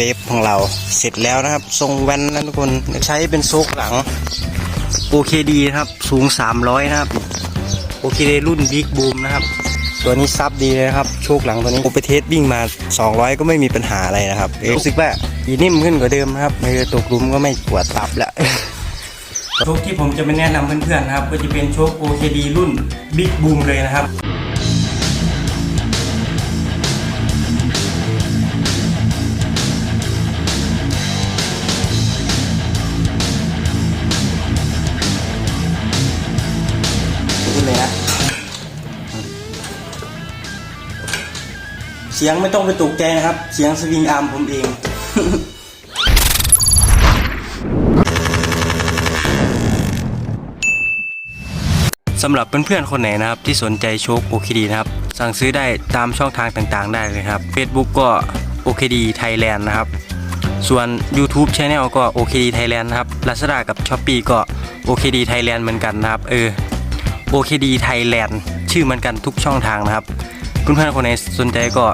วฟของเราเสร็จแล้วนะครับ ทรงแว่นนะทุกคนใช้เป็นโซกหลัง OKD นะครับ สูง 300 นะครับ OKD รุ่น Big Boom นะครับ ตัวนี้ซับดีเลยนะครับ โชคหลังตัวนี้โอเปเทสวิ่งมา 200 ก็ไม่มีปัญหาอะไรนะครับรู้สึกว่ายีนิ่มขึ้นกว่าเดิมนะครับไม่ตกหลุมก็ไม่ปวดตับแล้วโชคที่ผมจะมาแนะนำเพื่อนๆนะครับ ก็จะเป็นโชค OKD รุ่น Big Boom เลยนะครับ สียงไม่ต้องไปตกใจนะครับ เสียงสวิงอาร์มผมเองสำหรับเพื่อนๆคนไหนนะครับที่สนใจโชค OKD นะครับ สั่งซื้อได้ตามช่องทางต่างๆ ได้เลยครับ Facebook ก็ OKD Thailand นด์นะครับ ส่วน YouTube Channel ก็ OKD Thailand นะครับ Lazada กับ Shopee ก็ OKD Thailand เหมือนกันนะครับ เออ OKD Thailand ชื่อเหมือนกันทุกช่องทางนะครับ เพื่อนๆคนไหนสนใจก็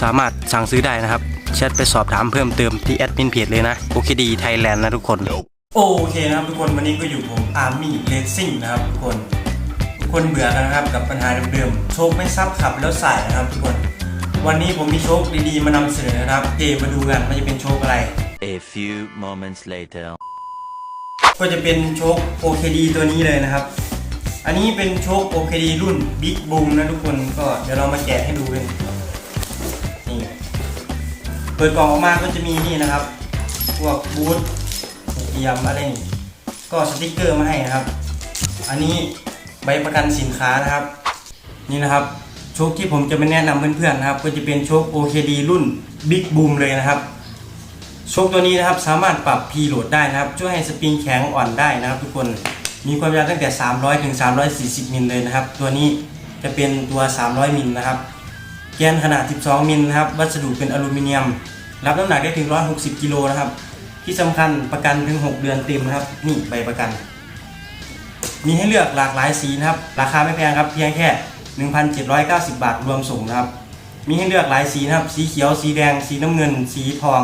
สามารถสั่งซื้อได้นะครับแชทไปสอบถามเพิ่มเติมที่แอดมินเพจเลยนะ OKD Thailand นะทุกคน โอเคนะครับทุกคนวันนี้ก็อยู่ผม Army Racing นะครับทุกคนทุกคนเบื่อกันนะครับกับปัญหาเดิมๆโชคไม่ซับขับแล้วสายนะครับทุกคน วันนี้ผมมีโชคดีๆ มานำเสนอนะครับเจมาดูกันว่าจะเป็นโชคอะไร A few moments later. ก็จะเป็นโชค OKD ตัวนี้เลยนะครับ อันนี้เป็นโชค OKD รุ่น Big Boom นะทุกคนก็เดี๋ยวเรามาแกะให้ดูกันนี่เปิดกล่องออกมาก็จะมีนี่นะครับ พวกบูทเทียมอะไรนี่ก็สติกเกอร์มาให้นะครับ อันนี้ใบประกันสินค้านะครับ นี่นะครับโชคที่ผมจะมาแนะนำเพื่อนๆนะครับ ก็จะเป็นโชค OKD รุ่น Big Boom เลยนะครับโชคตัวนี้นะครับสามารถปรับพีโหลดได้นะครับ ช่วยให้สปริงแข็งอ่อนได้นะครับ ทุกคนมีความยาวตั้งแต่ 300ถึง340มิลเลยนะครับ ตัวนี้จะเป็นตัว 300มิลนะครับ แกนขนาด 12มิลนะครับ วัสดุเป็นอลูมิเนียม รับน้ำหนักได้ถึง 160 กิโลนะครับ ที่สำคัญประกันถึง 6 เดือนเต็มนะครับ นี่ใบประกัน มีให้เลือกหลากหลายสีนะครับ ราคาไม่แพงครับเพียงแค่ 1,790 บาทรวมส่งนะครับ มีให้เลือกหลายสีนะครับ สีเขียว สีแดง สีน้ำเงิน สีทอง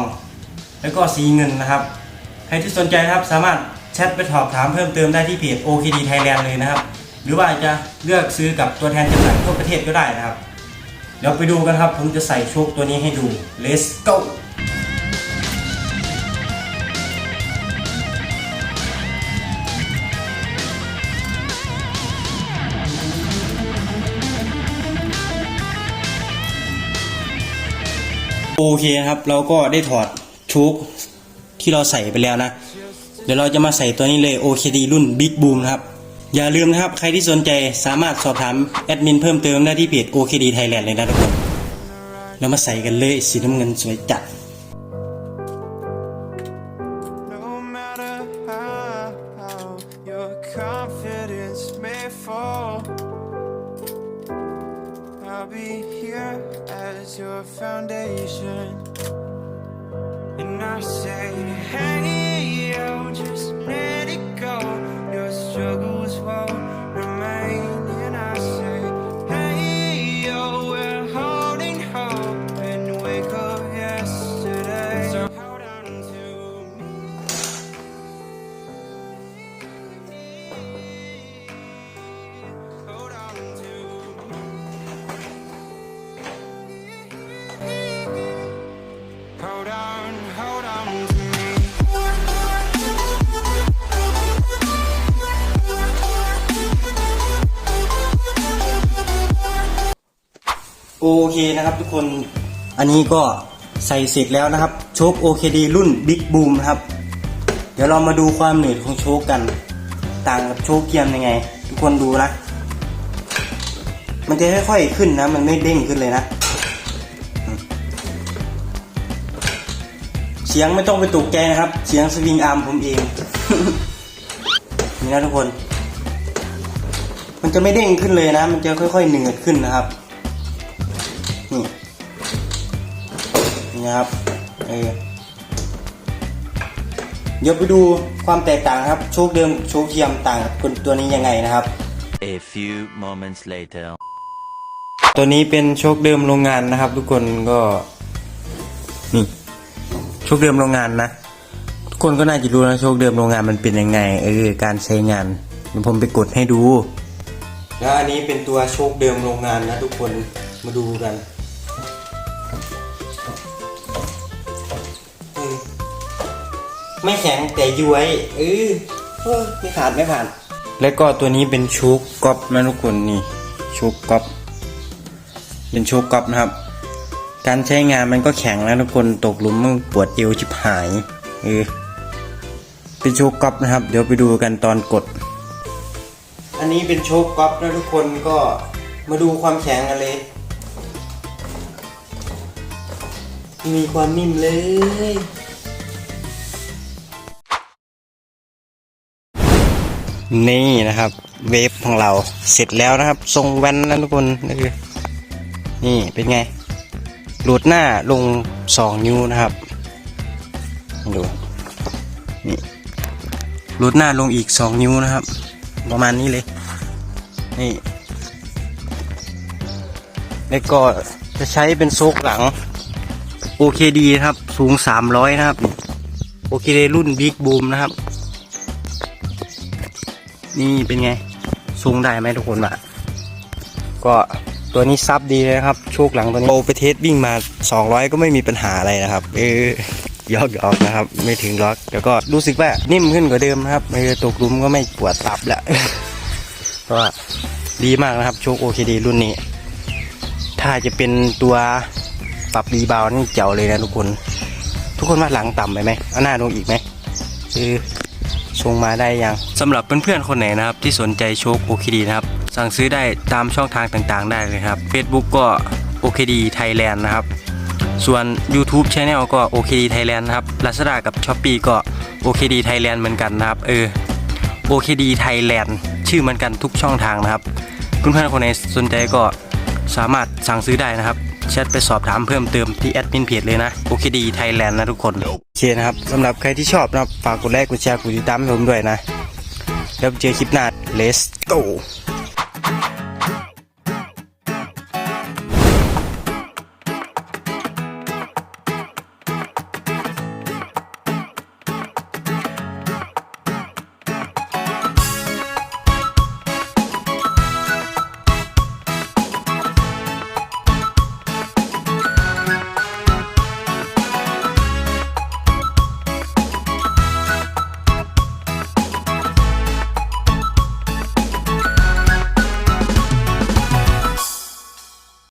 แล้วก็สีเงินนะครับ ใครที่สนใจนะครับสามารถแชทไปสอบถามเพิ่มเติมได้ที่เพจ OKD Thailand เลยนะครับ หรือว่าจะเลือกซื้อกับตัวแทนจำหน่ายทั่วประเทศก็ได้นะครับเดี๋ยวไปดูกันครับ ผมจะใส่โชคตัวนี้ให้ดู Let's go โอเคครับเราก็ได้ถอดชุกที่เราใส่ไปแล้วนะ เดี๋ยวเราจะมาใส่ตัวนี้เลย OKD รุ่น Big Boom นะครับ อย่าลืมนะครับ ใครที่สนใจสามารถสอบถามแอดมินเพิ่มเติมได้ที่เพจ OKD Thailand เลยนะทุกคนแล้วมาใส่กันเลยสีน้ำเงินสวยจัด I'll be here as your foundation. And I say, hey, yo, just let it go. Your struggles won't โอเคนะครับทุกคนอันนี้ก็ใส่เสร็จแล้วนะครับ โชค OKD รุ่น Big Boom นะครับ เดี๋ยวเรามาดูความหนืดของโชคกัน ต่างกับโชคเกียมยังไง ทุกคนดูนะ มันจะค่อยๆขึ้นนะ มันไม่เด้งขึ้นเลยนะ เสียงไม่ต้องไปตกใจนะครับ เสียงสวิงอาร์มผมเอง นี่นะทุกคน มันจะไม่เด้งขึ้นเลยนะ มันจะค่อยๆเหนืดขึ้นนะครับ นี่นี่นะครับเออเดี๋ยวไปดูความแตกต่างครับโชคเดิมโชคเทียมต่างกับตัวนี้ยังไงนะครับ A few moments later. ตัวนี้เป็นโชคเดิมโรงงานนะครับ ทุกคนก็นี่โชคเดิมโรงงานนะทุกคนก็น่าจะรู้นะโชคเดิมโรงงานมันเป็นยังไงเออการใช้งานเดี๋ยวผมไปกดให้ดู แล้วอันนี้เป็นตัวโชคเดิมโรงงานนะทุกคนมาดูกัน ไม่แข็งแต่ย้วยเออเออไม่ขาดไม่ผ่าน แล้วก็ตัวนี้เป็นโชคก๊อปนะทุกคนนี่โชคก๊อปเป็นโชคก๊อปนะครับ การใช้งานมันก็แข็งแล้วทุกคนตกหลุมมึงปวดเอวชิบหายเออเป็นโชคก๊อปนะครับ เดี๋ยวไปดูกันตอนกด อันนี้เป็นโชคก๊อปนะทุกคนก็มาดูความแข็งกันเลย มีความนิ่มเลย นี่นะครับ เวฟของเราเสร็จแล้วนะครับ ทรงแว่นนะทุกคนนี่คือนี่เป็นไงหลุดหน้าลงสองนิ้วนะครับดูนี่หลุดหน้าลงอีกสองนิ้วนะครับ ประมาณนี้เลย นี่ แล้วก็จะใช้เป็นโซกหลัง OKD นะครับ สูง300นะครับ OKD รุ่น Big Boom นะครับ นี่เป็นไงสูงได้ไหมทุกคนวะก็ตัวนี้ซับดีเลยนะครับโชคหลังตัวนี้โอไปเทสวิ่งมา 200 ก็ไม่มีปัญหาอะไรนะครับ เออยอกยอกนะครับ ไม่ถึงล็อกแล้วก็รู้สึกว่านิ่มขึ้นกว่าเดิมนะครับเออตกลุมก็ไม่ปวดตับแล้วก็ดีมากนะครับโชค OKD รุ่นนี้ ถ้าจะเป็นตัวปรับรีบาวนี่เจ๋วเลยนะทุกคน ทุกคนว่าหลังต่ำไปไหมเอาหน้าลงอีกไหมคือ ชงมาได้ยังสำหรับเพื่อนๆคนไหนนะครับ ที่สนใจโชค OKD นะครับ สั่งซื้อได้ตามช่องทางต่างๆ ได้เลยครับ Facebook ก็ OKD Thailand นด์นะครับ ส่วน YouTube Channel ก็ OKD Thailand นะครับ Lazada กับ Shopee ก็ OKD Thailand เหมือนกันนะครับเออ OKD Thailand ชื่อเหมือนกันทุกช่องทางนะครับเพื่อนๆคนไหนสนใจก็สามารถสั่งซื้อได้นะครับ แชทไปสอบถามเพิ่มเติมที่แอดมินเพจเลยนะโอเคดีไทยแลนะทุกคนโอเคนะครับสำหรับใครที่ชอบนะครับฝากกดไลค์กดแชร์กดติดตามให้ผมด้วยนะ แล้วเจอคลิปหน้า let's go